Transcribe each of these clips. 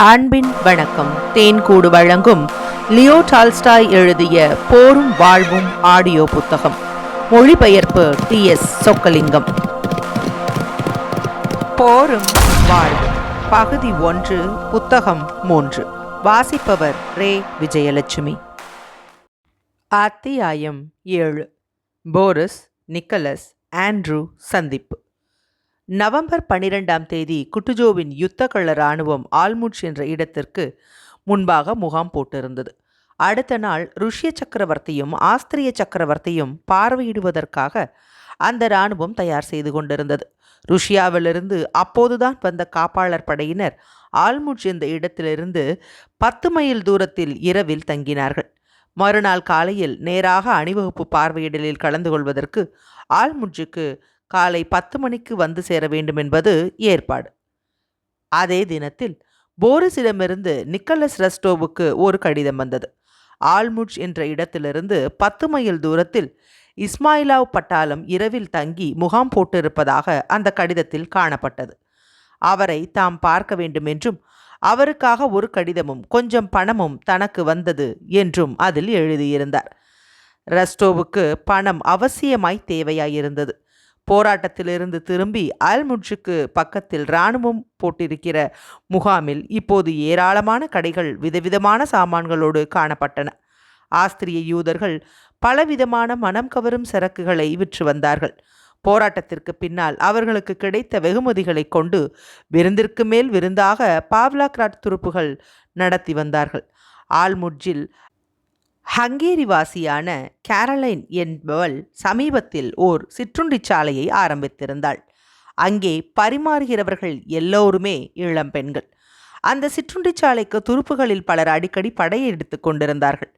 அன்பின் வணக்கம். தேன்கூடு வழங்கும் லியோ டால்ஸ்டாய் எழுதிய போரும் வாழ்வும் ஆடியோ புத்தகம். மொழிபெயர்ப்பு டி எஸ் சொக்கலிங்கம். போரும் வாழ்வும். பகுதி ஒன்று புத்தகம் மூன்று. வாசிப்பவர் ரே. விஜயலட்சுமி. அத்தியாயம் ஏழு. போரிஸ் நிக்கலஸ் ஆண்ட்ரூ சந்திப்பு. நவம்பர் பனிரெண்டாம் தேதி குட்டுஜோவின் யுத்தகள இராணுவம் ஆல்முட்ஸ் என்ற இடத்திற்கு முன்பாக முகாம் போட்டிருந்தது. அடுத்த நாள் ருஷ்ய சக்கரவர்த்தியும் ஆஸ்திரிய சக்கரவர்த்தியும் பார்வையிடுவதற்காக அந்த இராணுவம் தயார் செய்து கொண்டிருந்தது. ருஷ்யாவிலிருந்து அப்போதுதான் வந்த காப்பாளர் படையினர் ஆல்முட்ஸ் என்ற இடத்திலிருந்து பத்து மைல் தூரத்தில் இரவில் தங்கினார்கள். மறுநாள் காலையில் நேராக அணிவகுப்பு பார்வையிடலில் கலந்து கொள்வதற்கு ஆல்முட்ஜுக்கு காலை பத்து மணிக்கு வந்து சேர வேண்டும் என்பது ஏற்பாடு. அதே தினத்தில் போரிஸிடமிருந்து நிக்கலஸ் ரெஸ்டோவுக்கு ஒரு கடிதம் வந்தது. ஆல்முட்ச் என்ற இடத்திலிருந்து பத்து மைல் தூரத்தில் இஸ்மாயிலாவ் பட்டாளம் இரவில் தங்கி முகாம் போட்டிருப்பதாக அந்த கடிதத்தில் காணப்பட்டது. அவரை தாம் பார்க்க வேண்டும் என்றும் அவருக்காக ஒரு கடிதமும் கொஞ்சம் பணமும் தனக்கு வந்தது என்றும் அதில் எழுதியிருந்தார். ரெஸ்டோவுக்கு பணம் அவசியமாய் தேவையாயிருந்தது. போராட்டத்திலிருந்து திரும்பி ஆல்முட்ஜுக்கு பக்கத்தில் இராணுவம் போட்டிருக்கிற முகாமில் இப்போது ஏராளமான கடைகள் விதவிதமான சாமான்களோடு காணப்பட்டன. ஆஸ்திரிய யூதர்கள் பலவிதமான மனம் கவரும் சரக்குகளை விற்று வந்தார்கள். போராட்டத்திற்கு பின்னால் அவர்களுக்கு கிடைத்த வெகுமதிகளை கொண்டு விருந்திற்கு மேல் விருந்தாக பாவ்லாக்ராட் துருப்புகள் நடத்தி வந்தார்கள். ஆல்முட்ஜில் ஹங்கேரி வாசியான கேரலைன் என்பவள் சமீபத்தில் ஓர் சிற்றுண்டி சாலையை ஆரம்பித்திருந்தாள். அங்கே பரிமாறுகிறவர்கள் எல்லோருமே இளம் பெண்கள். அந்த சிற்றுண்டி சாலைக்கு துருப்புகளில் பலர் அடிக்கடி படையை எடுத்து கொண்டிருந்தார்கள்.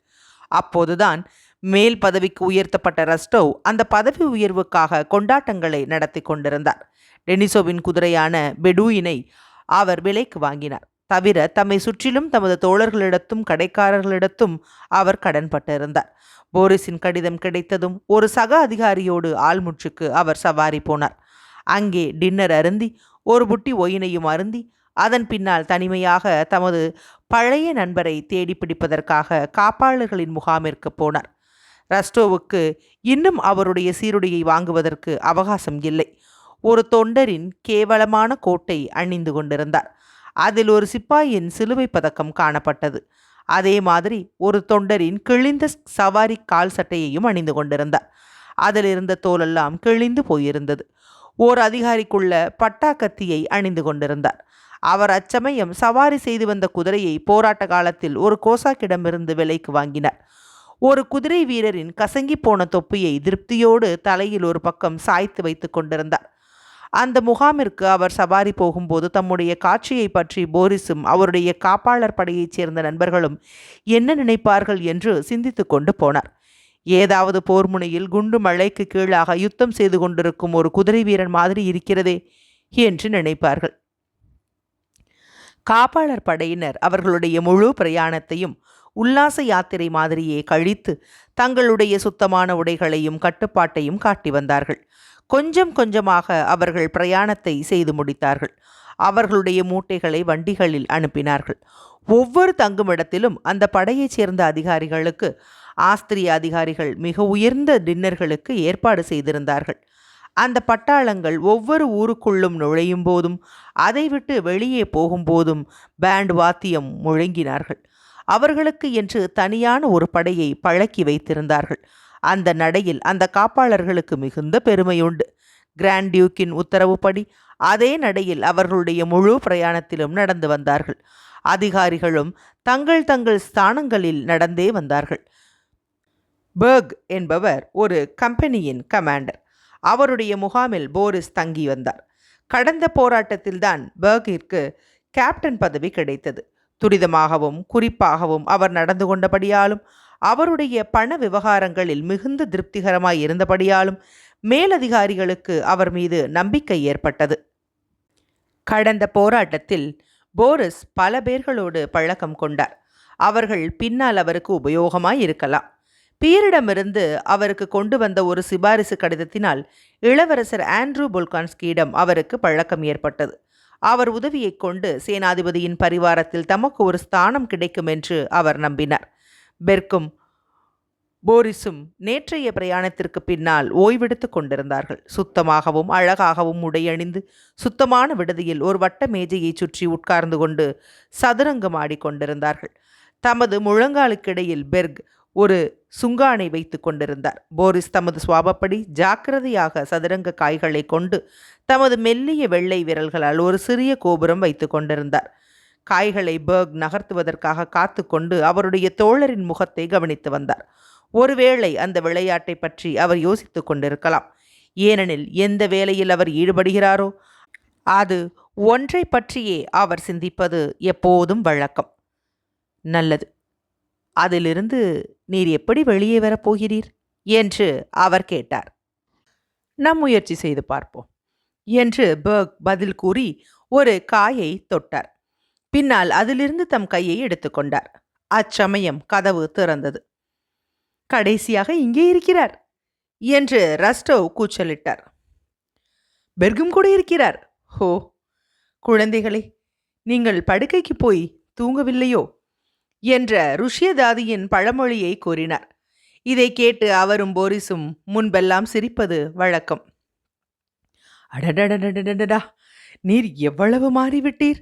அப்போதுதான் மேல் பதவிக்கு உயர்த்தப்பட்ட ரஸ்டோவ் அந்த பதவி உயர்வுக்காக கொண்டாட்டங்களை நடத்தி கொண்டிருந்தார். டெனிசோவின் குதிரையான பெடூயினை அவர் விலைக்கு வாங்கினார். தவிர தம்மை சுற்றிலும் தமது தோழர்களிடத்தும் கடைக்காரர்களிடத்தும் அவர் கடன்பட்டிருந்தார். போரிஸின் கடிதம் கிடைத்ததும் ஒரு சக அதிகாரியோடு ஆள்முற்றுக்கு அவர் சவாரி போனார். அங்கே டின்னர் அருந்தி ஒரு புட்டி ஒயினையும் அருந்தி அதன் பின்னால் தனிமையாக தமது பழைய நண்பரை தேடி பிடிப்பதற்காக காப்பாளர்களின் முகாமிற்கு போனார். ரஸ்டோவுக்கு இன்னும் அவருடைய சீருடையை வாங்குவதற்கு அவகாசம் இல்லை. ஒரு தொண்டரின் கேவலமான கோட்டை அணிந்து கொண்டிருந்தார். அதில் ஒரு சிப்பாயின் சிலுவை பதக்கம் காணப்பட்டது. அதே மாதிரி ஒரு தொண்டரின் கிழிந்த சவாரி கால் சட்டையையும் அணிந்து கொண்டிருந்தார். அதில் இருந்த தோலெல்லாம் கிழிந்து போயிருந்தது. ஓர் அதிகாரிக்குள்ள பட்டா கத்தியை அணிந்து கொண்டிருந்தார். அவர் அச்சமயம் சவாரி செய்து வந்த குதிரையை போராட்ட காலத்தில் ஒரு கோசாக்கிடமிருந்து விலைக்கு வாங்கினார். ஒரு குதிரை வீரரின் கசங்கி போன தொப்பியை திருப்தியோடு தலையில் ஒரு பக்கம் சாய்த்து வைத்து கொண்டிருந்தார். அந்த முகாமிற்கு அவர் சவாரி போகும்போது தம்முடைய காட்சியை பற்றி போரிஸும் அவருடைய காப்பாளர் படையைச் சேர்ந்த நண்பர்களும் என்ன நினைப்பார்கள் என்று சிந்தித்து கொண்டு போனார். ஏதாவது போர்முனையில் குண்டு மழைக்கு கீழாக யுத்தம் செய்து கொண்டிருக்கும் ஒரு குதிரை வீரன் மாதிரி இருக்கிறதே என்று நினைப்பார்கள். காப்பாளர் படையினர் அவர்களுடைய முழு பிரயாணத்தையும் உல்லாச யாத்திரை மாதிரியே கழித்து தங்களுடைய சுத்தமான உடைகளையும் கட்டுப்பாட்டையும் காட்டி வந்தார்கள். கொஞ்சம் கொஞ்சமாக அவர்கள் பிரயாணத்தை செய்து முடித்தார்கள். அவர்களுடைய மூட்டைகளை வண்டிகளில் அனுப்பினார்கள். ஒவ்வொரு தங்குமிடத்திலும் அந்த படையைச் சேர்ந்த அதிகாரிகளுக்கு ஆஸ்திரிய அதிகாரிகள் மிக உயர்ந்த டின்னர்களுக்கு ஏற்பாடு செய்திருந்தார்கள். அந்த பட்டாளங்கள் ஒவ்வொரு ஊருக்குள்ளும் நுழையும் போதும் அதை விட்டு வெளியே போகும்போதும் பேண்ட் வாத்தியம் முழங்கினார்கள். அவர்களுக்கு என்று தனியான ஒரு படையை பழக்கி வைத்திருந்தார்கள். அந்த நடையில் அந்த காப்பாளர்களுக்கு மிகுந்த பெருமையுண்டு. கிராண்ட் டியூக்கின் உத்தரவுப்படி அதே நடையில் அவர்களுடைய முழு பிரயாணத்திலும் நடந்து வந்தார்கள். அதிகாரிகளும் தங்கள் தங்கள் ஸ்தானங்களில் நடந்தே வந்தார்கள். பர்க் என்பவர் ஒரு கம்பெனியின் கமாண்டர். அவருடைய முகாமில் போரிஸ் தங்கி வந்தார். கடந்த போராட்டத்தில்தான் பர்கிற்கு கேப்டன் பதவி கிடைத்தது. துரிதமாகவும் குறிப்பாகவும் அவர் நடந்து கொண்டபடியாலும் அவருடைய பண விவகாரங்களில் மிகுந்த திருப்திகரமாய் இருந்தபடியாலும் மேலதிகாரிகளுக்கு அவர் மீது நம்பிக்கை ஏற்பட்டது. கடந்த போராட்டத்தில் போரிஸ் பல பேர்களோடு பழக்கம் கொண்டார். அவர்கள் பின்னால் அவருக்கு உபயோகமாய் இருக்கலாம். பீரிடமிருந்து அவருக்கு கொண்டு வந்த ஒரு சிபாரிசு கடிதத்தினால் இளவரசர் ஆண்ட்ரூ புல்கான்ஸ்கியிடம் அவருக்கு பழக்கம் ஏற்பட்டது. அவர் உதவியைக் கொண்டு சேனாதிபதியின் பரிவாரத்தில் தமக்கு ஒரு ஸ்தானம் கிடைக்கும் என்று அவர் நம்பினார். பெர்க்கும். போரிஸும் நேற்றைய பிரயாணத்திற்கு பின்னால் ஓய்வெடுத்து கொண்டிருந்தார்கள். சுத்தமாகவும் அழகாகவும் உடையணிந்து சுத்தமான விடுதியில் ஒரு வட்ட மேஜையை சுற்றி உட்கார்ந்து கொண்டு சதுரங்கம் ஆடிக்கொண்டிருந்தார்கள் தமது முழங்காலுக்கிடையில் பெர்க் ஒரு சுங்கானை வைத்து கொண்டிருந்தார். போரிஸ் தமது சுவாபப்படி ஜாக்கிரதையாக சதுரங்க காய்களை கொண்டு தமது மெல்லிய வெள்ளை விரல்களால் ஒரு சிறிய கோபுரம் வைத்து கொண்டிருந்தார். காய்களை பேர்க் நகர்த்துவதற்காக காத்து கொண்டு அவருடைய தோழரின் முகத்தை கவனித்து வந்தார். ஒருவேளை அந்த விளையாட்டை பற்றி அவர் யோசித்து கொண்டிருக்கலாம். ஏனெனில் எந்த வேலையில் அவர் ஈடுபடுகிறாரோ அது ஒன்றை பற்றியே அவர் சிந்திப்பது எப்போதும் வழக்கம். நல்லது. அதிலிருந்து நீர் எப்படி வெளியே வரப் போகிறீர்? என்று அவர் கேட்டார். நம் முயற்சி செய்து பார்ப்போம் என்று பர்க் பதில் கூறி ஒரு காயை தொட்டார். பின்னால் அதிலிருந்து தம் கையை எடுத்துக்கொண்டார். அச்சமயம் கதவு திறந்தது. கடைசியாக இங்கே இருக்கிறார் என்று ரஸ்டோவ் கூச்சலிட்டார். பெர்கும் கூட இருக்கிறார். ஹோ குழந்தைகளே நீங்கள் படுக்கைக்கு போய் தூங்கவில்லையோ? என்ற ருஷ்யதாதியின் பழமொழியை கூறினார். இதை கேட்டு அவரும் போரிஸும் முன்பெல்லாம் சிரிப்பது வழக்கம். அடடடடடடா நீர் எவ்வளவு மாறிவிட்டீர்?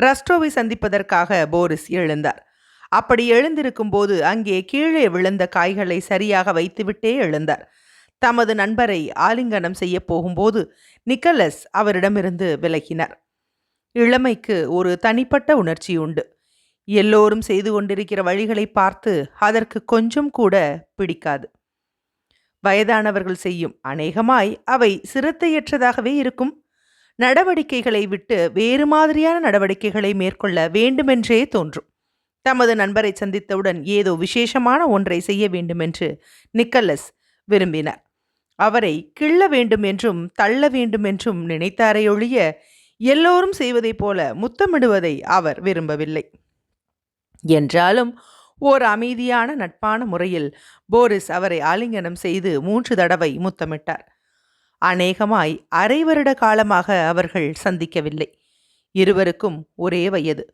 ரஸ்டோவை சந்திப்பதற்காக போரிஸ் எழுந்தார். அப்படி எழுந்திருக்கும் போது அங்கே கீழே விழுந்த காய்களை சரியாக வைத்துவிட்டே எழுந்தார். தமது நண்பரை ஆலிங்கனம் செய்ய போகும்போது நிக்கலஸ் அவரிடமிருந்து விலகினார். இளமைக்கு ஒரு தனிப்பட்ட உணர்ச்சி உண்டு. எல்லோரும் செய்து கொண்டிருக்கிற வழிகளை பார்த்து அதற்கு கொஞ்சம் கூட பிடிக்காது. வயதானவர்கள் செய்யும் அநேகமாய் அவை சிரத்தையற்றதாகவே இருக்கும். நடவடிக்கைகளை விட்டு வேறு மாதிரியான நடவடிக்கைகளை மேற்கொள்ள வேண்டுமென்றே தோன்றும். தமது நண்பரை சந்தித்தவுடன் ஏதோ விசேஷமான ஒன்றை செய்ய வேண்டுமென்று நிக்கலஸ் விரும்பினார். அவரை கிள்ள வேண்டும் என்றும் தள்ள வேண்டும் என்றும் நினைத்தாரை ஒழிய எல்லோரும் செய்வதைப் போல முத்தமிடுவதை அவர் விரும்பவில்லை. என்றாலும் ஓர் அமைதியான நட்பான முறையில் போரிஸ் அவரை ஆலிங்கனம் செய்து மூன்று தடவை முத்தமிட்டார். அநேகமாய் அரை வருட காலமாக அவர்கள் சந்திக்கவில்லை. இருவருக்கும் ஒரே வயது.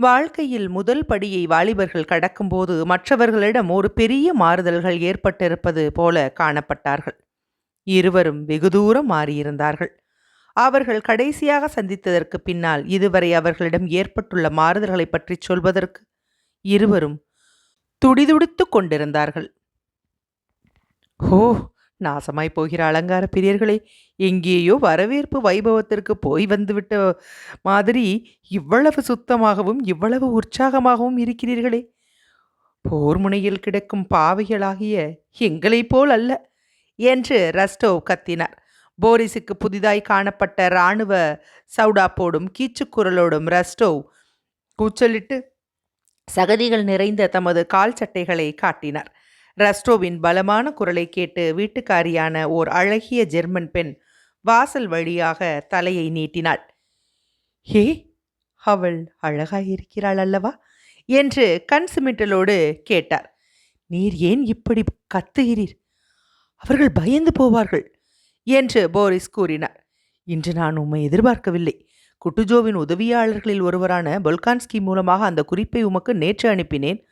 வாழ்க்கையில் முதல் படியை வாலிபர்கள் கடக்கும்போது மற்றவர்களிடம் ஒரு பெரிய மாறுதல்கள் ஏற்பட்டிருப்பது போல காணப்பட்டார்கள். இருவரும் வெகு தூரம் மாறியிருந்தார்கள். அவர்கள் கடைசியாக சந்தித்ததற்கு பின்னால் இதுவரை அவர்களிடம் ஏற்பட்டுள்ள மாறுதல்களை பற்றி சொல்வதற்கு இருவரும் துடிதுடித்து கொண்டிருந்தார்கள். ஹோ நாசமாய் போகிற அலங்கார பிரியர்களே எங்கேயோ வரவேற்பு வைபவத்திற்கு போய் வந்துவிட்ட மாதிரி இவ்வளவு சுத்தமாகவும் இவ்வளவு உற்சாகமாகவும் இருக்கிறீர்களே. போர் முனையில் கிடக்கும் பாவைகளாகிய எங்களைப் போல் அல்ல என்று ரஸ்டோவ் கத்தினார். போரிஸுக்கு புதிதாய் காணப்பட்ட இராணுவ சவுடாப்போடும் கீச்சுக்குரலோடும் ரஸ்டோவ் கூச்சலிட்டு சகதிகள் நிறைந்த தமது கால் சட்டைகளை காட்டினார். ரஸ்டோவின் பலமான குரலை கேட்டு வீட்டுக்காரியான ஓர் அழகிய ஜெர்மன் பெண் வாசல் வழியாக தலையை நீட்டினாள். ஹே அவள் அழகாயிருக்கிறாள் அல்லவா? என்று கண் சிமிட்டலோடு கேட்டார். நீர் ஏன் இப்படி கத்துகிறீர்? அவர்கள் பயந்து போவார்கள் என்று போரிஸ் கூறினார். இன்று நான் உம்மை எதிர்பார்க்கவில்லை. குட்டுஜோவின் உதவியாளர்களில் ஒருவரான பொல்கான்ஸ்கி மூலமாக அந்த குறிப்பை உமக்கு நேற்று அனுப்பினேன்.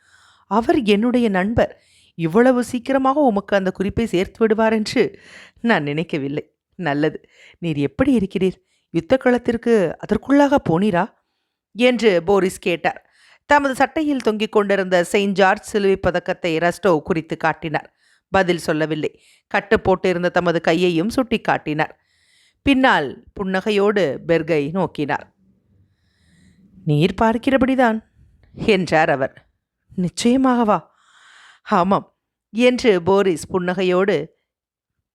அவர் என்னுடைய நண்பர். இவ்வளவு சீக்கிரமாக உமக்கு அந்த குறிப்பை சேர்த்து விடுவார் என்று நான் நினைக்கவில்லை. நல்லது. நீர் எப்படி இருக்கிறீர்? யுத்த களத்திற்கு அதற்குள்ளாக போனீரா? என்று போரிஸ் கேட்டார். தமது சட்டையில் தொங்கிக் கொண்டிருந்த செயின்ட் ஜார்ஜ் சிலுவை பதக்கத்தை ரஸ்டோ குறித்து காட்டினார். பதில் சொல்லவில்லை. கட்டு போட்டிருந்த தமது கையையும் சுட்டி காட்டினார். பின்னால் புன்னகையோடு பெர்கை நோக்கினார். நீர் பார்க்கிறபடிதான் என்றார் அவர். நிச்சயமாகவா? ஆமாம் என்று போரிஸ் புன்னகையோடு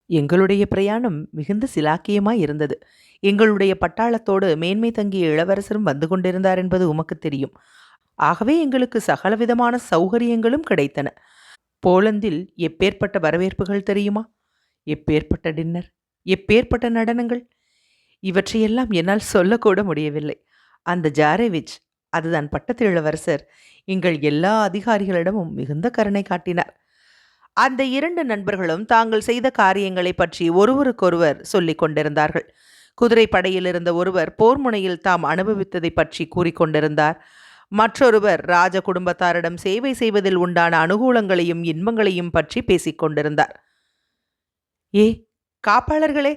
எங்களுடைய பிரயாணம் மிகுந்த சிலாக்கியமாய் இருந்தது. எங்களுடைய பட்டாளத்தோடு மேன்மை தங்கிய இளவரசரும் வந்து கொண்டிருந்தார் என்பது உமக்கு தெரியும். ஆகவே எங்களுக்கு சகலவிதமான சௌகரியங்களும் கிடைத்தன. போலந்தில் எப்பேற்பட்ட வரவேற்புகள் தெரியுமா? எப்பேற்பட்ட டின்னர்? எப்பேற்பட்ட நடனங்கள்? இவற்றையெல்லாம் என்னால் சொல்லக்கூட முடியவில்லை. அந்த ஜாரேவிச் அதுதான் பட்டத்து இளவரசர். எங்கள் எல்லா அதிகாரிகளிடமும் மிகுந்த கருணை காட்டினார். அந்த இரண்டு நண்பர்களும் தாங்கள் செய்த காரியங்களை பற்றி ஒருவருக்கொருவர் சொல்லிக் கொண்டிருந்தார்கள். குதிரைப்படையில் இருந்த ஒருவர் போர் முனையில் தாம் அனுபவித்ததை பற்றி கூறிக்கொண்டிருந்தார் மற்றொருவர் ராஜ குடும்பத்தாரிடம் சேவை செய்வதில் உண்டான அனுகூலங்களையும் இன்பங்களையும் பற்றி பேசிக் கொண்டிருந்தார். ஏ காப்பாளர்களே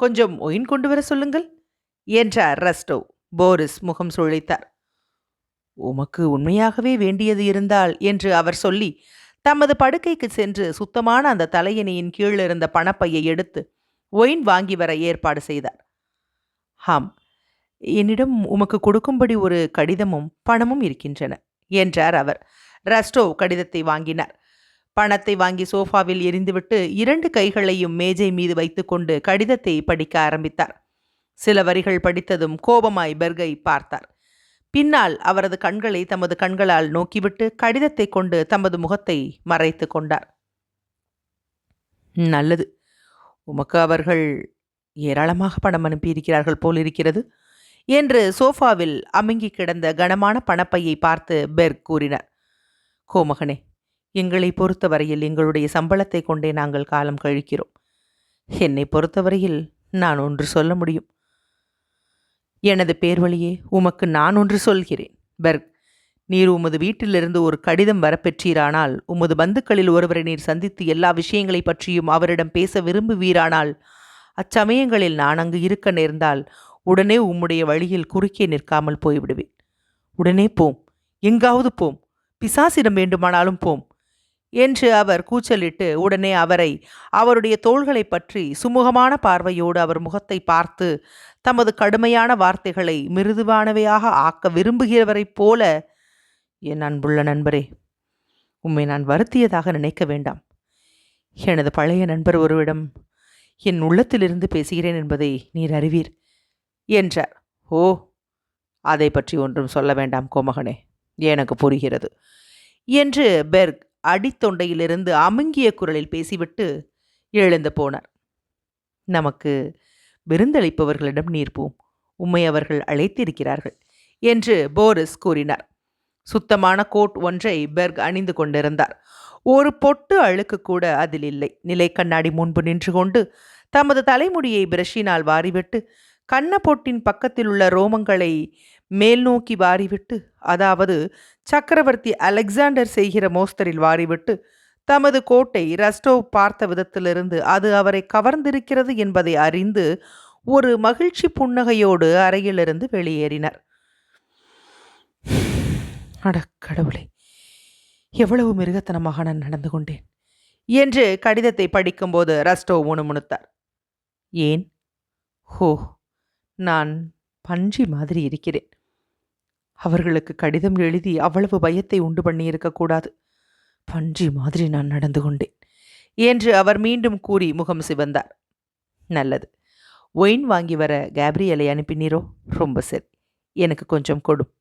கொஞ்சம் ஒயின் கொண்டு வர சொல்லுங்கள் என்றார் ரஸ்டோ. போரிஸ் முகம் சுழித்தார். உமக்கு உண்மையாகவே வேண்டியது இருந்தால் என்று அவர் சொல்லி தமது படுக்கைக்கு சென்று சுத்தமான அந்த தலையணியின் கீழ் இருந்த பணப்பையை எடுத்து ஒயின் வாங்கி வர ஏற்பாடு செய்தார். ஹாம் என்னிடம் உமக்கு கொடுக்கும்படி ஒரு கடிதமும் பணமும் இருக்கின்றன என்றார் அவர். ரஸ்டோவ் கடிதத்தை வாங்கினார். பணத்தை வாங்கி சோஃபாவில் எரிந்துவிட்டு இரண்டு கைகளையும் மேஜை மீது வைத்துக்கொண்டு கடிதத்தை படிக்க ஆரம்பித்தார். சில வரிகள் படித்ததும் கோபமாய் பெர்கை பார்த்தார். பின்னால் அவரது கண்களை தமது கண்களால் நோக்கிவிட்டு கடிதத்தை கொண்டு தமது முகத்தை மறைத்து கொண்டார். நல்லது. உமக்கு அவர்கள் ஏராளமாக பணம் அனுப்பியிருக்கிறார்கள் போலிருக்கிறது என்று சோஃபாவில் அமுங்கி கிடந்த கனமான பணப்பையை பார்த்து பெர்க் கூறினார். கோமகனே எங்களை பொறுத்தவரையில் எங்களுடைய சம்பளத்தை கொண்டே நாங்கள் காலம் கழிக்கிறோம். என்னை பொறுத்தவரையில் நான் ஒன்று சொல்ல முடியும். எனது பேர் வழியே உமக்கு நான் ஒன்று சொல்கிறேன். பெர்க் நீர் உமது வீட்டிலிருந்து ஒரு கடிதம் வரப்பெற்றீரானால் உமது பந்துக்களில் ஒருவரை நீர் சந்தித்து எல்லா விஷயங்களை பற்றியும் அவரிடம் பேச விரும்புவீரானால் அச்சமயங்களில் நான் அங்கு இருக்க நேர்ந்தால் உடனே உம்முடைய வழியில் குறுக்கே நிற்காமல் போய்விடுவேன். உடனே போம். எங்காவது போம். பிசாசிடம் வேண்டுமானாலும் போம். என்று அவர் கூச்சலிட்டு உடனே அவரை அவருடைய தோள்களை பற்றி சுமூகமான பார்வையோடு அவர் முகத்தை பார்த்து தமது கடுமையான வார்த்தைகளை மிருதுவானவையாக ஆக்க விரும்புகிறவரைப் போல என் அன்புள்ள நண்பரே உம்மை நான் வருத்தியதாக நினைக்க வேண்டாம். எனது பழைய நண்பர் ஒருவிடம் என் உள்ளத்திலிருந்து பேசுகிறேன் என்பதை நீர் அறிவீர் என்றார். ஓ அதை பற்றி ஒன்றும் சொல்ல வேண்டாம் கோமகனே எனக்கு புரிகிறது என்று பெர்க் அடித்தொண்டையிலிருந்து அமுங்கிய குரலில் பேசிவிட்டு எழுந்து போனார். நமக்கு விருந்தளிப்பவர்களிடம் நீர்ப்போம் உம்மை அவர்கள் அழைத்திருக்கிறார்கள் என்று போரிஸ் கூறினார். சுத்தமான கோட் ஒன்றை பெர்க் அணிந்து கொண்டிருந்தார். ஒரு பொட்டு அழுக்கு கூட அதில் இல்லை. நிலை கண்ணாடி முன்பு நின்று கொண்டு தமது தலைமுடியை பிரஷினால் வாரிவிட்டு கண்ணப்பொட்டின் பக்கத்தில் உள்ள ரோமங்களை மேல் நோக்கி வாரிவிட்டு அதாவது சக்கரவர்த்தி அலெக்சாண்டர் செய்கிற மோஸ்தரில் வாரிவிட்டு தமது கோட்டை ரஸ்டோவ் பார்த்த விதத்திலிருந்து அது அவரை கவர்ந்திருக்கிறது என்பதை அறிந்து ஒரு மகிழ்ச்சி புன்னகையோடு அறையிலிருந்து வெளியேறினார். அட கடவுளே எவ்வளவு மிருகத்தனமாக நான் நடந்து கொண்டேன் என்று கடிதத்தை படிக்கும்போது ரஸ்டோ முணுமுணுத்தார். ஏன்? ஹோ நான் பன்றி மாதிரி இருக்கிறேன். அவர்களுக்கு கடிதம் எழுதி அவ்வளவு பயத்தை உண்டு பண்ணியிருக்கக்கூடாது பன்றி மாதிரி நான் நடந்து கொண்டேன் என்று அவர் மீண்டும் கூறி முகம் சிவந்தார். நல்லது. ஒயின் வாங்கி வர கேப்ரியலை அனுப்பினீரோ? ரொம்ப சரி. எனக்கு கொஞ்சம் கொடும்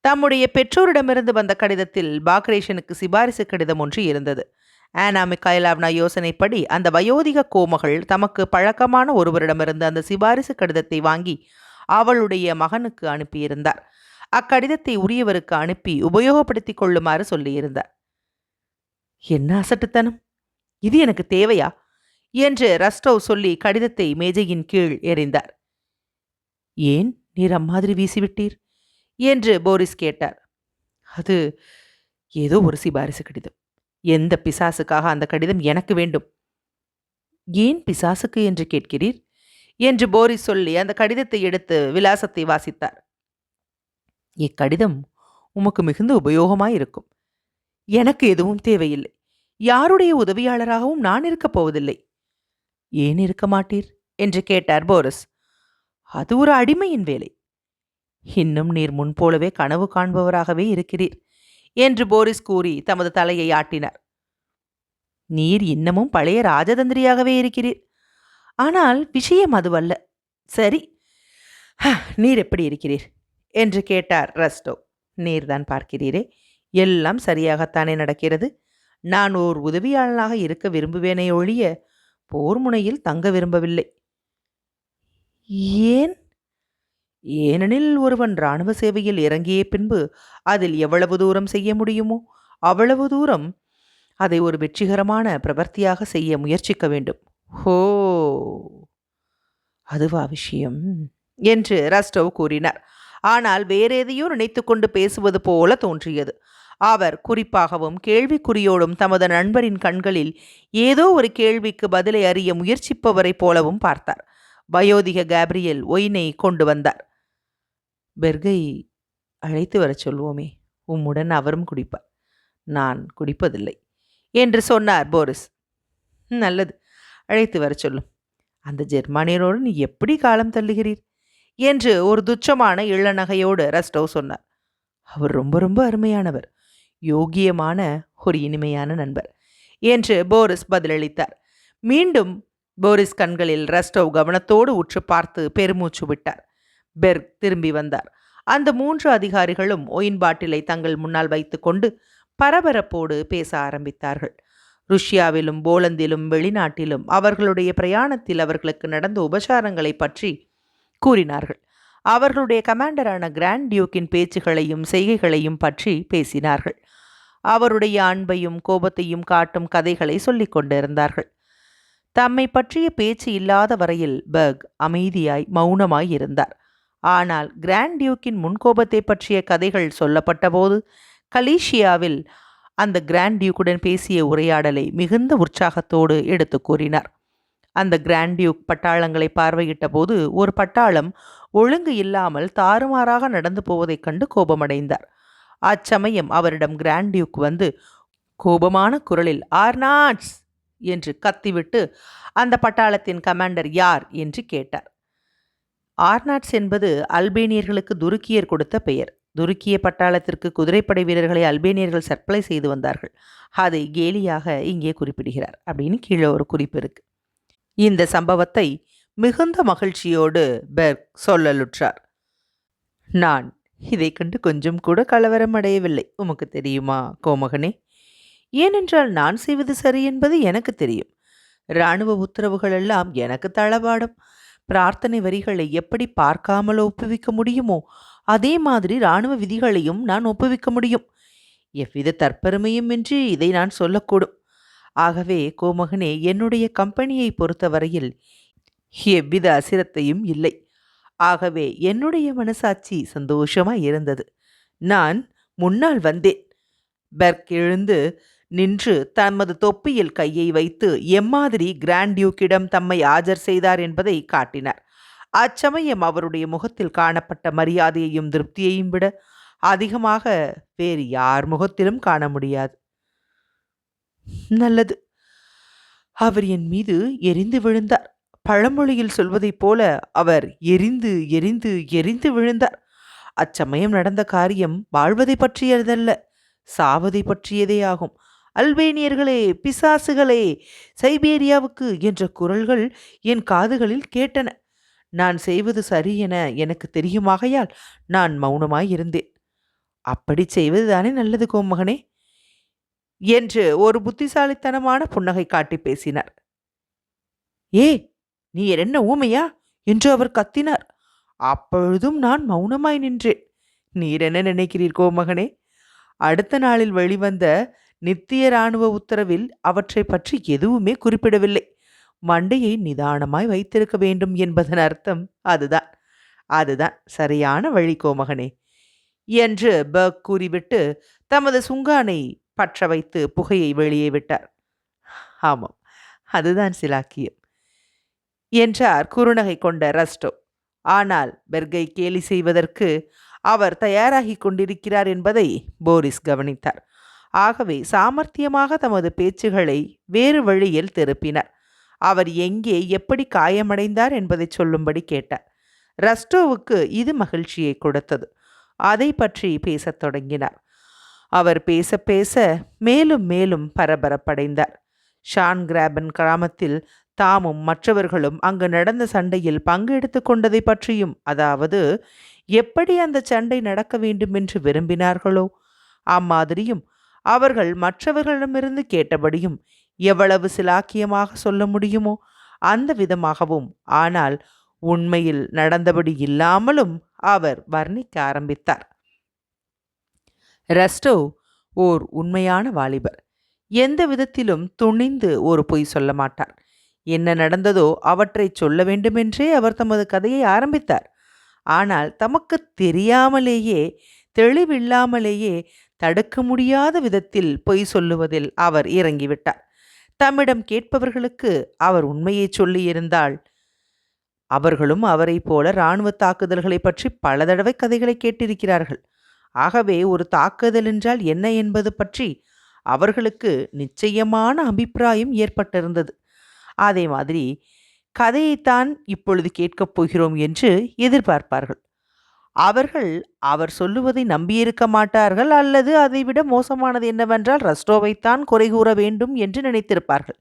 தம்முடைய பெற்றோரிடமிருந்து வந்த கடிதத்தில் பாக்ரேஷனுக்கு சிபாரிசு கடிதம் ஒன்று இருந்தது. ஆனா மிகாயலாவ்னா யோசனைப்படி அந்த வயோதிக கோமகள் தமக்கு பழக்கமான ஒருவரிடமிருந்து அந்த சிபாரிசு கடிதத்தை வாங்கி அவளுடைய மகனுக்கு அனுப்பியிருந்தார். அக்கடிதத்தை உரியவருக்கு அனுப்பி உபயோகப்படுத்திக் கொள்ளுமாறு சொல்லியிருந்தார். என்ன அசட்டுத்தனம்? இது எனக்கு தேவையா? என்று ரஸ்டோவ் சொல்லி கடிதத்தை மேஜையின் கீழ் எறிந்தார். ஏன் நீர் அம்மாதிரி வீசிவிட்டீர்? என்று போரிஸ் கேட்டார். அது ஏதோ ஒரு சிபாரிசு கடிதம். எந்த பிசாசுக்காக அந்த கடிதம் எனக்கு வேண்டும்? ஏன் பிசாசுக்கு என்று கேட்கிறீர்? என்று போரிஸ் சொல்லி அந்த கடிதத்தை எடுத்து விலாசத்தை வாசித்தார். இக்கடிதம் உமக்கு மிகுந்த உபயோகமாயிருக்கும். எனக்கு எதுவும் தேவையில்லை. யாருடைய உதவியாளராகவும் நான் இருக்கப் போவதில்லை. ஏன் இருக்க மாட்டீர்? என்று கேட்டார் போரஸ். அது ஒரு அடிமையின் வேலை. இன்னும் நீர் முன்போலவே கனவு காண்பவராகவே இருக்கிறீர் என்று போரிஸ் கூறி தமது தலையை ஆட்டினார். நீர் இன்னமும் பழைய ராஜதந்திரியாகவே இருக்கிறீர். ஆனால் விஷயம் அதுவல்ல. சரி நீர் எப்படி இருக்கிறீர்? என்று கேட்டார் ரஸ்டோ. நீர்தான் பார்க்கிறீரே எல்லாம் சரியாகத்தானே நடக்கிறது? நான் ஓர் உதவியாளனாக இருக்க விரும்புவேனே ஒழிய போர் முனையில் தங்க விரும்பவில்லை. ஏன்? ஏனெனில் ஒருவன் இராணுவ சேவையில் இறங்கிய பின்பு அதில் எவ்வளவு தூரம் செய்ய முடியுமோ அவ்வளவு தூரம் அதை ஒரு வெற்றிகரமான பிரவர்த்தியாக செய்ய முயற்சிக்க வேண்டும். ஹோ! அதுவா விஷயம் என்று ரஸ்டவ் கூறினார். ஆனால் வேறேதையோ நினைத்து கொண்டு பேசுவது போல தோன்றியது. அவர் குறிப்பாகவும் கேள்விக்குறியோடும் தமது நண்பரின் கண்களில் ஏதோ ஒரு கேள்விக்கு பதிலை அறிய முயற்சிப்பவரைப் போலவும் பார்த்தார். வயோதிக கேப்ரியல் ஒயினை கொண்டு வந்தார். பெர்கை அழைத்து வரச் சொல்வோமே. உம்முடன் அவரும் குடிப்பார். நான் குடிப்பதில்லை என்று சொன்னார் போரிஸ். நல்லது அழைத்து வரச் சொல்லும். அந்த ஜெர்மானியரோடு நீ எப்படி காலம் தள்ளுகிறீர்? என்று ஒரு துச்சமான இளநகையோடு ரஸ்டோவ் சொன்னார். அவர் ரொம்ப ரொம்ப அருமையானவர். யோகியமான ஒரு இனிமையான நண்பர். என்று போரிஸ் பதிலளித்தார். மீண்டும் போரிஸ் கண்களில் ரஸ்டோவ் கவனத்தோடு உற்று பார்த்து பெருமூச்சு விட்டார். பெர்க் திரும்பி வந்தார். அந்த மூன்று அதிகாரிகளும் ஒயின் பாட்டிலை தங்கள் முன்னால் வைத்துக்கொண்டு பரபரப்போடு பேச ஆரம்பித்தார்கள். ருஷ்யாவிலும் போலந்திலும் வெளிநாட்டிலும் அவர்களுடைய பிரயாணத்தில் அவர்களுக்கு நடந்த உபசாரங்களை பற்றி கூறினார்கள். அவர்களுடைய கமாண்டரான கிராண்ட் டியூக்கின் பேச்சுகளையும் செய்கைகளையும் பற்றி பேசினார்கள். அவருடைய அன்பையும் கோபத்தையும் காட்டும் கதைகளை சொல்லிக் கொண்டிருந்தார்கள். தம்மை பற்றிய பேச்சு இல்லாத வரையில் பர்க் அமைதியாய் மௌனமாய் இருந்தார். ஆனால் கிராண்ட் டியூக்கின் முன்கோபத்தை பற்றிய கதைகள் சொல்லப்பட்டபோது கலீஷியாவில் அந்த கிராண்ட் டியூக்குடன் பேசிய உரையாடலை மிகுந்த உற்சாகத்தோடு எடுத்து கூறினார். அந்த கிராண்ட் டியூக் பட்டாளங்களை பார்வையிட்ட போது ஒரு பட்டாளம் ஒழுங்கு இல்லாமல் தாறுமாறாக நடந்து போவதைக் கண்டு கோபமடைந்தார். அச்சமயம் அவரிடம் கிராண்ட் டியூக் வந்து கோபமான குரலில் ஆர்னாட்ஸ் என்று கத்திவிட்டு அந்த பட்டாளத்தின் கமாண்டர் யார் என்று கேட்டார். ஆர்னாட்ஸ் என்பது அல்பேனியர்களுக்கு துருக்கியர் கொடுத்த பெயர். துருக்கிய பட்டாளத்திற்கு குதிரைப்படை வீரர்களை அல்பேனியர்கள் சப்ளை செய்து வந்தார்கள். அதை கேலியாக இங்கே குறிப்பிடுகிறார் அப்படின்னு கீழே ஒரு குறிப்பு இருக்கு. இந்த சம்பவத்தை மிகுந்த மகிழ்ச்சியோடு பெர்க் சொல்லலுற்றார். நான் இதை கண்டு கொஞ்சம் கூட கலவரம் அடையவில்லை. உமக்கு தெரியுமா கோமகனே? ஏனென்றால் நான் செய்வது சரி என்பது எனக்கு தெரியும். இராணுவ உத்தரவுகள் எல்லாம் எனக்கு தளபாடும். பிரார்த்தனை வரிகளை எப்படி பார்க்காமல் ஒப்புவிக்க முடியுமோ அதே மாதிரி இராணுவ விதிகளையும் நான் ஒப்புவிக்க முடியும். எவ்வித தற்பெருமையும் இன்றி இதை நான் சொல்லக்கூடும். ஆகவே கோமகனே என்னுடைய கம்பெனியை பொறுத்தவரையில் எவ்வித அசிரத்தையும் இல்லை. ஆகவே என்னுடைய மனசாட்சி சந்தோஷமாக இருந்தது. நான் முன்னால் வந்தேன். பெர்க் எழுந்து நின்று தமது தொப்பியில் கையை வைத்து எம்மாதிரி கிராண்ட் டியூக்கிடம் தம்மை ஆஜர் செய்தார் என்பதை காட்டினார். அச்சமயம் அவருடைய முகத்தில் காணப்பட்ட மரியாதையையும் திருப்தியையும் விட அதிகமாக வேறு யார் முகத்திலும் காண முடியாது. நல்லது. அவர் என் மீது எரிந்து விழுந்தார். பழமொழியில் சொல்வதைப் போல அவர் எரிந்து எரிந்து எரிந்து விழுந்தார். அச்சமயம் நடந்த காரியம் வாழ்வதை பற்றியதல்ல சாவதை பற்றியதே ஆகும். அல்பேனியர்களே பிசாசுகளே சைபேரியாவுக்கு என்ற குரல்கள் என் காதுகளில் கேட்டன. நான் செய்வது சரி என எனக்கு தெரியுமாகையால் நான் மௌனமாய் இருந்தேன் அப்படி செய்வதுதானே நல்லது கோமகனே என்று ஒரு புத்திசாலித்தனமான புன்னகை காட்டி பேசினார். ஏ நீ என்ன ஊமையா? என்று அவர் கத்தினார். அப்பொழுதும் நான் மௌனமாய் நின்றேன். நீர் என்ன நினைக்கிறீர் கோமகனே அடுத்த நாளில் வெளிவந்த நித்திய இராணுவ உத்தரவில் அவற்றை பற்றி எதுவுமே குறிப்பிடவில்லை. மண்டையை நிதானமாய் வைத்திருக்க வேண்டும் என்பதன் அர்த்தம் அதுதான். அதுதான் சரியான வழி கோமகனே என்று பக் கூறிவிட்டு தமது சுங்கானை பற்ற வைத்து புகையை வெளியே விட்டார். ஆமாம் அதுதான் சிலாக்கியம். என்றார் குறுநகை கொண்ட ரஸ்டோ. ஆனால் பெர்கை கேலி செய்வதற்கு அவர் தயாராகி கொண்டிருக்கிறார் என்பதை போரிஸ் கவனித்தார். ஆகவே சாமர்த்தியமாக தமது பேச்சுகளை வேறு வழியில் திருப்பினார். அவர் எங்கே எப்படி காயமடைந்தார் என்பதை சொல்லும்படி கேட்டார். ரஸ்டோவுக்கு இது மகிழ்ச்சியை கொடுத்தது. அதை பற்றி பேசத் தொடங்கினார். அவர் பேச பேச மேலும் மேலும் பரபரப்படைந்தார். ஷான் கிராபன் கிராமத்தில் தாமும் மற்றவர்களும் அங்கு நடந்த சண்டையில் பங்கெடுத்து கொண்டதை பற்றியும் அதாவது எப்படி அந்த சண்டை நடக்க வேண்டும் என்று விரும்பினார்களோ அம்மாதிரியும் அவர்கள் மற்றவர்களிடமிருந்து கேட்டபடியும் எவ்வளவு சிலாக்கியமாக சொல்ல முடியுமோ அந்த விதமாகவும். ஆனால் உண்மையில் நடந்தபடி இல்லாமலும் அவர் வர்ணிக்க ஆரம்பித்தார். ரெஸ்டோ ஓர் உண்மையான வாலிபர். எந்த விதத்திலும் துணிந்து ஒரு பொய் சொல்ல மாட்டார். என்ன நடந்ததோ அவற்றை சொல்ல வேண்டுமென்றே அவர் தமது கதையை ஆரம்பித்தார். ஆனால் தமக்கு தெரியாமலேயே தெளிவில்லாமலேயே தடுக்க முடியாத விதத்தில் பொய் சொல்லுவதில் அவர் இறங்கிவிட்டார். தம்மிடம் கேட்பவர்களுக்கு அவர் உண்மையைச் சொல்லியிருந்தால் அவர்களும் அவரைப் போல இராணுவ தாக்குதல்களை பற்றி பல தடவை கதைகளை கேட்டிருக்கிறார்கள். ஆகவே ஒரு தாக்குதல் என்றால் என்ன என்பது பற்றி அவர்களுக்கு நிச்சயமான அபிப்பிராயம் ஏற்பட்டிருந்தது. அதே மாதிரி கதையைத்தான் இப்பொழுது கேட்கப் போகிறோம் என்று எதிர்பார்ப்பார்கள். அவர்கள் அவர் சொல்லுவதை நம்பியிருக்க மாட்டார்கள் அல்லது அதைவிட மோசமானது என்னவென்றால் ரஸ்டோவைத்தான் குறை கூற வேண்டும் என்று நினைத்திருப்பார்கள்.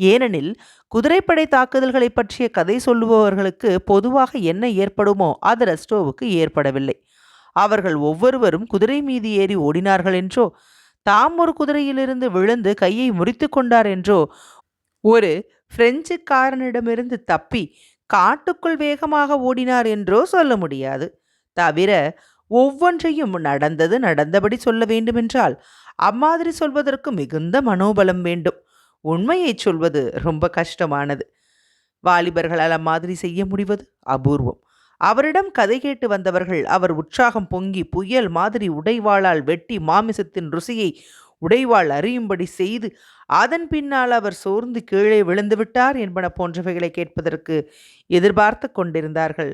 ஏனெனில் குதிரைப்படை தாக்குதல்களை பற்றிய கதை சொல்லுபவர்களுக்கு பொதுவாக என்ன ஏற்படுமோ அது ரஸ்டோவுக்கு ஏற்படவில்லை. அவர்கள் ஒவ்வொருவரும் குதிரை மீது ஏறி ஓடினார்கள் என்றோ தாம் ஒரு குதிரையிலிருந்து விழுந்து கையை முறித்து கொண்டார் என்றோ ஒரு பிரெஞ்சுக்காரனிடமிருந்து தப்பி காட்டுக்குள் வேகமாக ஓடினார் என்றோ சொல்ல முடியாது. தவிர ஒவ்வொன்றையும் நடந்தது நடந்தபடி சொல்ல வேண்டுமென்றால் அம்மாதிரி சொல்வதற்கு மிகுந்த மனோபலம் வேண்டும். உண்மையை சொல்வது ரொம்ப கஷ்டமானது. வாலிபர்களால் அம்மாதிரி செய்ய முடிவது அபூர்வம். அவரிடம் கதை கேட்டு வந்தவர்கள் அவர் உற்சாகம் பொங்கி புயல் மாதிரி உடைவாளால் வெட்டி மாமிசத்தின் ருசியை உடைவாள் அறியும்படி செய்து அதன் பின்னால் அவர் சோர்ந்து கீழே விழுந்து விட்டார் என்பன போன்றவைகளை கேட்பதற்கு எதிர்பார்த்து கொண்டிருந்தார்கள்.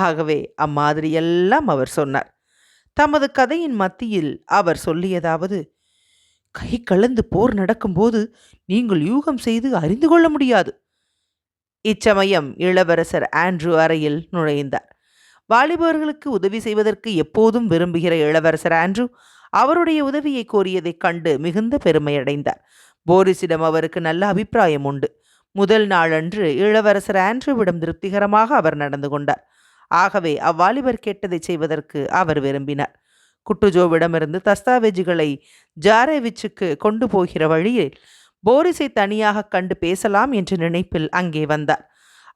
ஆகவே அம்மாதிரியெல்லாம் அவர் சொன்னார். தமது கதையின் மத்தியில் அவர் சொல்லியதாவது கை கலந்து போர் நடக்கும்போது நீங்கள் யூகம் செய்து அறிந்து கொள்ள முடியாது. இச்சமயம் இளவரசர் ஆண்ட்ரூ அறையில் நுழைந்தார். வாலிபர்களுக்கு உதவி செய்வதற்கு எப்போதும் விரும்புகிற இளவரசர் ஆண்ட்ரூ அவருடைய உதவியை கோரியதைக் கண்டு மிகுந்த பெருமையடைந்தார். போரிஸிடம் அவருக்கு நல்ல அபிப்பிராயம் உண்டு. முதல் நாளன்று இளவரசர் ஆண்ட்ரூவிடம் திருப்திகரமாக அவர் நடந்து கொண்டார். ஆகவே அவ்வாலிபர் கேட்டதை செய்வதற்கு அவர் விரும்பினார். குட்டுஜோவிடமிருந்து தஸ்தாவேஜுகளை ஜாரேவிச்சுக்கு கொண்டு போகிற வழியில் போரிஸை தனியாக கண்டு பேசலாம் என்ற நினைப்பில் அங்கே வந்தார்.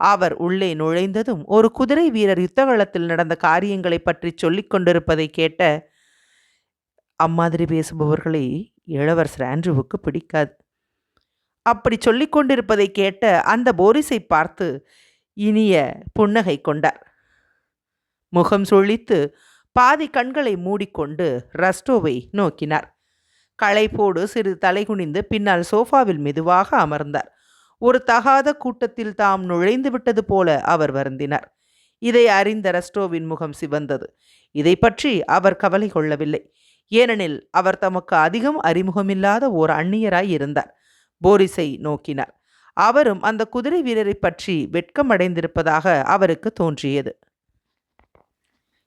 அவர் உள்ளே நுழைந்ததும் ஒரு குதிரை வீரர் யுத்தகலத்தில் நடந்த காரியங்களை பற்றி சொல்லிக் கொண்டிருப்பதை கேட்ட அம்மாதிரி பேசுபவர்களை இளவரசர் ஆண்ட்ரூவுக்கு பிடிக்காது. அப்படி சொல்லி கொண்டிருப்பதை கேட்ட அந்த போரிஸை பார்த்து இனிய புன்னகை கொண்டார். முகம் சுழித்து பாதி கண்களை மூடிக்கொண்டு ரஸ்டோவை நோக்கினார். களைப்போடு சிறிது தலைகுனிந்து பின்னால் சோஃபாவில் மெதுவாக அமர்ந்தார். ஒரு தகாத கூட்டத்தில் தாம் நுழைந்து விட்டது போல அவர் வருந்தினார். இதை அறிந்த ரஸ்டோவின் முகம் சிவந்தது. இதை பற்றி அவர் கவலை கொள்ளவில்லை. ஏனெனில் அவர் தமக்கு அதிகம் அறிமுகமில்லாத ஓர் அந்நியராய் இருந்தார். போரிஸை நோக்கினார். அவரும் அந்த குதிரை வீரரை பற்றி வெட்கமடைந்திருப்பதாக அவருக்கு தோன்றியது.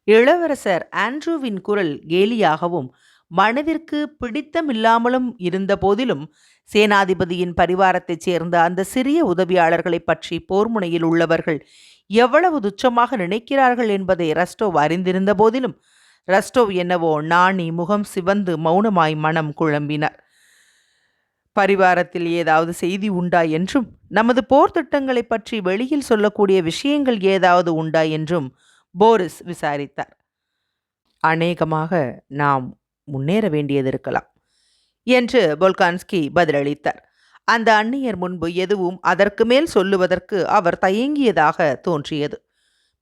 இளவரசர் ஆண்ட்ரூவின் குரல் கேலியாகவும் மனதிற்கு பிடித்தமில்லாமலும் இருந்த போதிலும் சேனாதிபதியின் பரிவாரத்தைச் சேர்ந்த அந்த சிறிய உதவியாளர்களைப் பற்றி போர்முனையில் உள்ளவர்கள் எவ்வளவு துச்சமாக நினைக்கிறார்கள் என்பதை ரஸ்டோவ் அறிந்திருந்த போதிலும் ரஸ்டோவ் என்னவோ நாணி முகம் சிவந்து மௌனமாய் மனம் குழம்பினார். பரிவாரத்தில் ஏதாவது செய்தி உண்டா என்றும் நமது போர் திட்டங்களை பற்றி வெளியில் சொல்லக்கூடிய விஷயங்கள் ஏதாவது உண்டா என்றும் போரிஸ் விசாரித்தார். அநேகமாக நாம் முன்னேற வேண்டியதிருக்கலாம் என்று பொல்கான்ஸ்கி பதிலளித்தார். அந்த அந்நியர் முன்பு எதுவும் அதற்கு மேல் சொல்லுவதற்கு அவர் தயங்கியதாக தோன்றியது.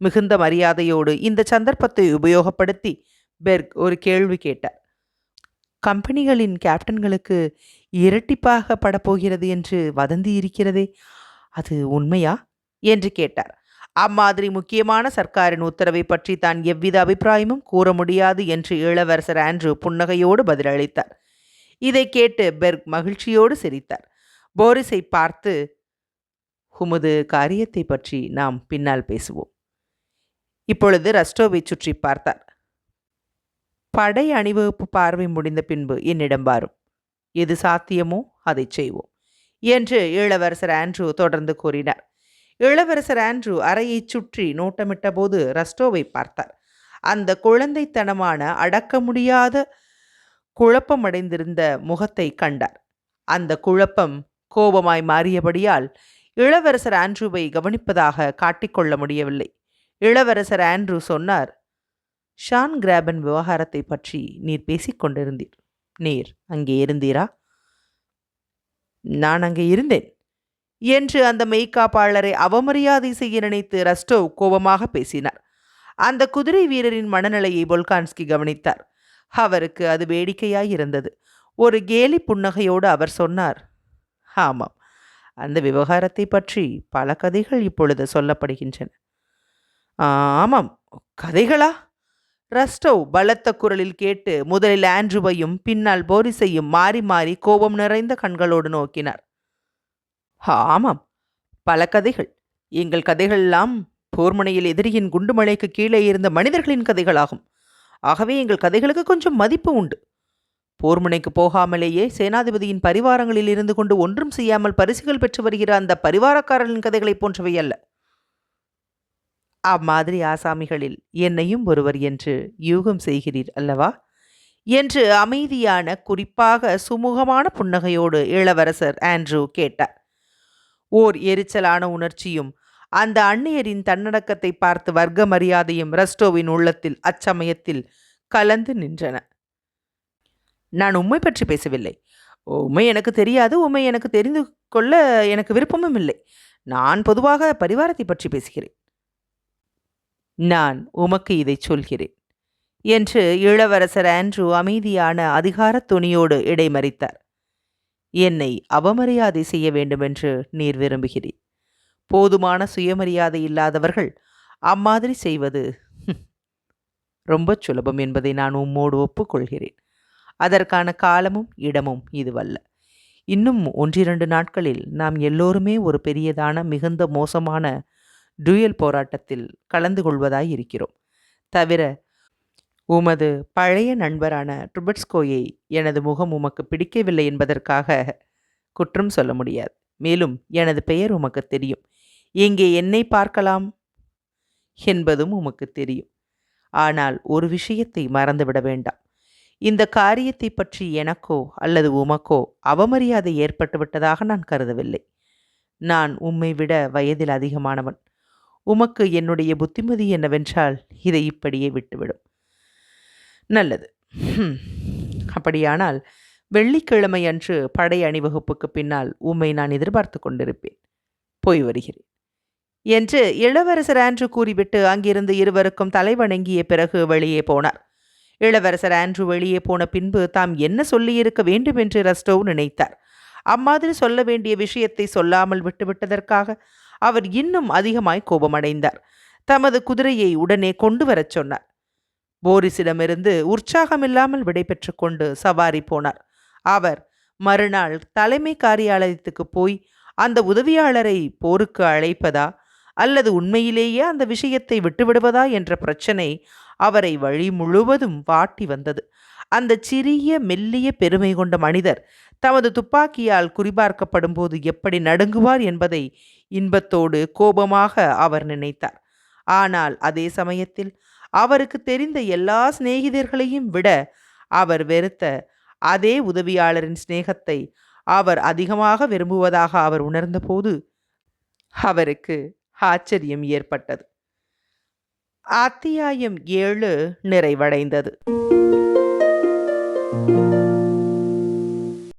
மிகுந்த மரியாதையோடு இந்த சந்தர்ப்பத்தை உபயோகப்படுத்தி பெர்க் ஒரு கேள்வி கேட்டார். கம்பெனிகளின் கேப்டன்களுக்கு இரட்டிப்பாக படப்போகிறது என்று வதந்தி இருக்கிறதே அது உண்மையா? என்று கேட்டார். அம்மாதிரி முக்கியமான சர்க்காரின் உத்தரவை பற்றி தான் எவ்வித அபிப்பிராயமும் கூற முடியாது என்று இளவரசர் ஆண்ட்ரூ புன்னகையோடு பதிலளித்தார். இதை கேட்டு பெர்க் மகிழ்ச்சியோடு சிரித்தார். போரிஸை பார்த்து உமது காரியத்தை பற்றி நாம் பின்னால் பேசுவோம். இப்பொழுது ரஸ்டோவை சுற்றி பார்த்தார். படை அணிவகுப்பு பார்வை முடிந்த பின்பு என்னிடம் வரும். எது சாத்தியமோ அதை செய்வோம் என்று இளவரசர் ஆண்ட்ரூ தொடர்ந்து கூறினார். இளவரசர் ஆண்ட்ரூ அறையைச் சுற்றி நோட்டமிட்ட போது ரஸ்டோவை பார்த்தார். அந்த குழந்தைத்தனமான அடக்க முடியாத குழப்பமடைந்திருந்த முகத்தை கண்டார். அந்த குழப்பம் கோபமாய் மாறியபடியால் இளவரசர் ஆண்ட்ரூவை கவனிப்பதாக காட்டிக்கொள்ள முடியவில்லை. இளவரசர் ஆண்ட்ரூ சொன்னார் ஷான் கிராபன் விவகாரத்தை பற்றி நீர் பேசிக் கொண்டிருந்தீர். நீர் அங்கே இருந்தீரா? நான் அங்கே இருந்தேன் என்று அந்த மெய்காப்பாளரை அவமரியாதை செய்ய நினைத்து ரஸ்டோவ் கோபமாக பேசினார். அந்த குதிரை வீரரின் மனநிலையை பொல்கான்ஸ்கி கவனித்தார். அவருக்கு அது வேடிக்கையாய் இருந்தது ஒரு கேலி புன்னகையோடு அவர் சொன்னார் ஆமாம் அந்த விவகாரத்தை பற்றி பல கதைகள் இப்பொழுது சொல்லப்படுகின்றன. ஆமாம் கதைகளா? ரஸ்டோவ் பலத்த குரலில் கேட்டு முதலில் ஆண்ட்ரூவையும் பின்னால் போரிஸையும் மாறி மாறி கோபம் நிறைந்த கண்களோடு நோக்கினார். ஆமாம் பல கதைகள். எங்கள் கதைகளெல்லாம் போர்முனையில் எதிரியின் குண்டுமலைக்கு கீழே இருந்த மனிதர்களின் கதைகளாகும். ஆகவே எங்கள் கதைகளுக்கு கொஞ்சம் மதிப்பு உண்டு. போர்முனைக்கு போகாமலேயே சேனாதிபதியின் பரிவாரங்களில் இருந்து கொண்டு ஒன்றும் செய்யாமல் பரிசுகள் பெற்று வருகிற அந்த பரிவாரக்காரர்களின் கதைகளைப் போன்றவை அல்ல. அம்மாதிரி ஆசாமிகளில் என்னையும் ஒருவர் என்று யூகம் செய்கிறீர் அல்லவா? என்று அமைதியான குறிப்பாக சுமூகமான புன்னகையோடு இளவரசர் ஆண்ட்ரூ கேட்டார். ஓர் எரிச்சலான உணர்ச்சியும் அந்த அந்நியரின் தன்னடக்கத்தை பார்த்து வர்க்க மரியாதையும் ரஸ்டோவின் உள்ளத்தில் அச்சமயத்தில் கலந்து நின்றன. நான் உண்மை பற்றி பேசவில்லை. உண்மை எனக்கு தெரியாது. உண்மை எனக்கு தெரிந்து கொள்ள எனக்கு விருப்பமும் இல்லை. நான் பொதுவாக பரிவாரத்தை பற்றி பேசுகிறேன். நான் உமக்கு இதை சொல்கிறேன். என்று இளவரசர் ஆண்ட்ரூ அமைதியான அதிகாரத் துணியோடு இடைமறித்தார். என்னை அவமரியாதை செய்ய வேண்டுமென்று நீர் விரும்புகிறீர். போதுமான சுயமரியாதை இல்லாதவர்கள் அம்மாதிரி செய்வது ரொம்ப சுலபம் என்பதை நான் உம்மோடு ஒப்புக்கொள்கிறேன். அதற்கான காலமும் இடமும் இதுவல்ல. இன்னும் ஒன்றிரண்டு நாட்களில் நாம் எல்லோருமே ஒரு பெரியதான மிகுந்த மோசமான டுயல் போராட்டத்தில் கலந்து கொள்வதாய் இருக்கிறோம். தவிர உமது பழைய நண்பரான ட்ருபட்ஸ்கோயை எனது முகம் உமக்கு பிடிக்கவில்லை என்பதற்காக குற்றம் சொல்ல முடியாது. மேலும் எனது பெயர் உமக்கு தெரியும். இங்கே என்னை பார்க்கலாம்? என்பதும் உமக்கு தெரியும். ஆனால் ஒரு விஷயத்தை மறந்துவிட வேண்டாம். இந்த காரியத்தை பற்றி எனக்கோ அல்லது உமக்கோ அவமரியாதை ஏற்பட்டுவிட்டதாக நான் கருதவில்லை. நான் உம்மை விட வயதில் அதிகமானவன். உமக்கு என்னுடைய புத்திமதி என்னவென்றால் இதை இப்படியே விட்டுவிடும். நல்லது. அப்படியானால் வெள்ளிக்கிழமை அன்று படை அணிவகுப்புக்கு பின்னால் உம்மை நான் எதிர்பார்த்து கொண்டிருப்பேன். போய் வருகிறேன். என்று இளவரசர் ஆண்ட்ரூ கூறிவிட்டு அங்கிருந்து இருவருக்கும் தலைவணங்கிய பிறகு வெளியே போனார். இளவரசர் ஆண்ட்ரூ வெளியே போன பின்பு தாம் என்ன சொல்லியிருக்க வேண்டும் என்று ரஸ்டோவ் நினைத்தார். அம்மாதிரி சொல்ல வேண்டிய விஷயத்தை சொல்லாமல் விட்டுவிட்டதற்காக அவர் இன்னும் அதிகமாய் கோபமடைந்தார். தமது குதிரையை உடனே கொண்டு வரச் சொன்னார். போரிஸிடமிருந்து உற்சாகமில்லாமல் விடைபெற்று கொண்டு சவாரி போனார். அவர் மறுநாள் தலைமை காரியாலயத்துக்கு போய் அந்த உதவியாளரை போருக்கு அழைப்பதா அல்லது உண்மையிலேயே அந்த விஷயத்தை விட்டுவிடுவதா என்ற பிரச்சனை அவரை வழி முழுவதும் வாட்டி வந்தது. அந்த சிறிய மெல்லிய பெருமை கொண்ட மனிதர் தமது துப்பாக்கியால் குறிபார்க்கப்படும் போது எப்படி நடுங்குவார் என்பதை இன்பத்தோடு கோபமாக அவர் நினைத்தார். ஆனால் அதே சமயத்தில் அவருக்கு தெரிந்த எல்லா சிநேகிதர்களையும் விட அவர் வெறுத்த அதே உதவியாளரின் சிநேகத்தை அவர் அதிகமாக விரும்புவதாக அவர் உணர்ந்தபோது அவருக்கு ஆச்சரியம் ஏற்பட்டது. அத்தியாயம் ஏழு நிறைவடைந்தது.